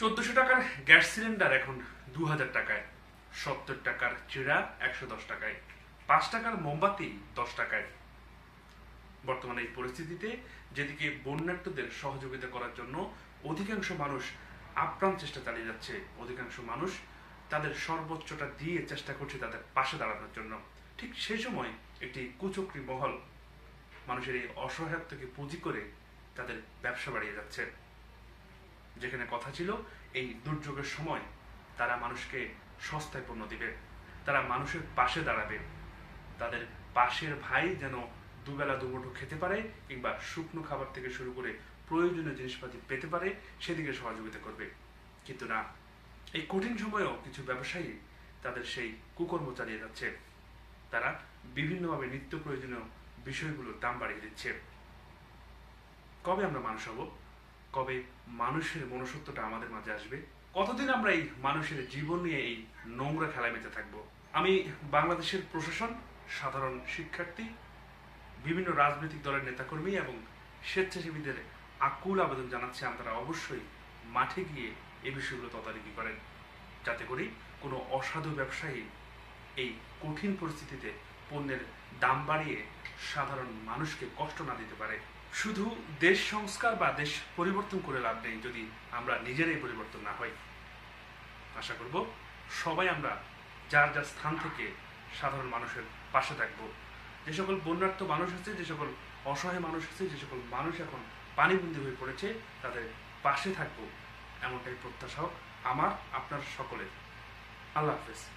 চোদ্দশো টাকার gas cylinder এখন দু হাজার টাকায়, সত্তর টাকার চিড়া একশো দশ টাকায়, পাঁচ টাকার মোমবাতি দশ টাকায়। বর্তমানে এই পরিস্থিতিতে যেদিকে বন্যার্থদের সহযোগিতা করার জন্য অধিকাংশ মানুষ আপ্রাণ চেষ্টা চালিয়ে যাচ্ছে, অধিকাংশ মানুষ তাদের সর্বোচ্চটা দিয়ে চেষ্টা করছে তাদের পাশে দাঁড়ানোর জন্য। ঠিক সেই সময় একটি কুচক্রী মহল মানুষের এই অসহায়ত্বকে পুঁজি করে তাদের ব্যবসা বাড়িয়ে যাচ্ছে। যেখানে কথা ছিল, এই দুর্যোগের সময় তারা মানুষকে সস্তায় পণ্য দিবে, তারা মানুষের পাশে দাঁড়াবে। তাদের পাশের ভাই যেন দুবেলা দুমুঠো খেতে পারে কিংবা শুকনো খাবার থেকে শুরু করে প্রয়োজনীয় জিনিসপাতি পেতে পারে, সেদিকে সহযোগিতা করবে। কিন্তু না, এই কঠিন সময়েও কিছু ব্যবসায়ী তাদের সেই কুকর্ম চালিয়ে যাচ্ছে। তারা বিভিন্নভাবে নিত্য প্রয়োজনীয় বিষয়গুলোর দাম বাড়িয়ে দিচ্ছে। কবে আমরা মানুষ হব? কবে মানুষের মনুষ্যত্বটা আমাদের মাঝে আসবে? কতদিন আমরা এই মানুষের জীবন নিয়ে এই নোংরা খেলায় মেতে থাকব? আমি বাংলাদেশের প্রশাসন, সাধারণ শিক্ষার্থী, বিভিন্ন রাজনৈতিক দলের নেতাকর্মী এবং স্বেচ্ছাসেবীদের আকুল আবেদন জানাচ্ছি আপনারা অবশ্যই মাঠে গিয়ে এই বিষয়গুলো তদারকি করেন। যাতে করে কোনো অসাধু ব্যবসায়ী এই কঠিন পরিস্থিতিতে পণ্যের দাম বাড়িয়ে সাধারণ মানুষকে কষ্ট না দিতে পারে। শুধু দেশ সংস্কার বা দেশ পরিবর্তন করে লাভ নেই যদি আমরা নিজেরাই পরিবর্তন না হই। আশা করব সবাই আমরা যার যার স্থান থেকে সাধারণ মানুষের পাশে থাকব। যে সকল বন্যার্থ মানুষ আছে, যে সকল অসহায় মানুষ আছে, যে সকল মানুষ এখন পানিবন্দী হয়ে পড়েছে, তাদের পাশে থাকব। এমনটাই প্রত্যাশা আমার, আপনার সকলের। আল্লাহ হাফেজ।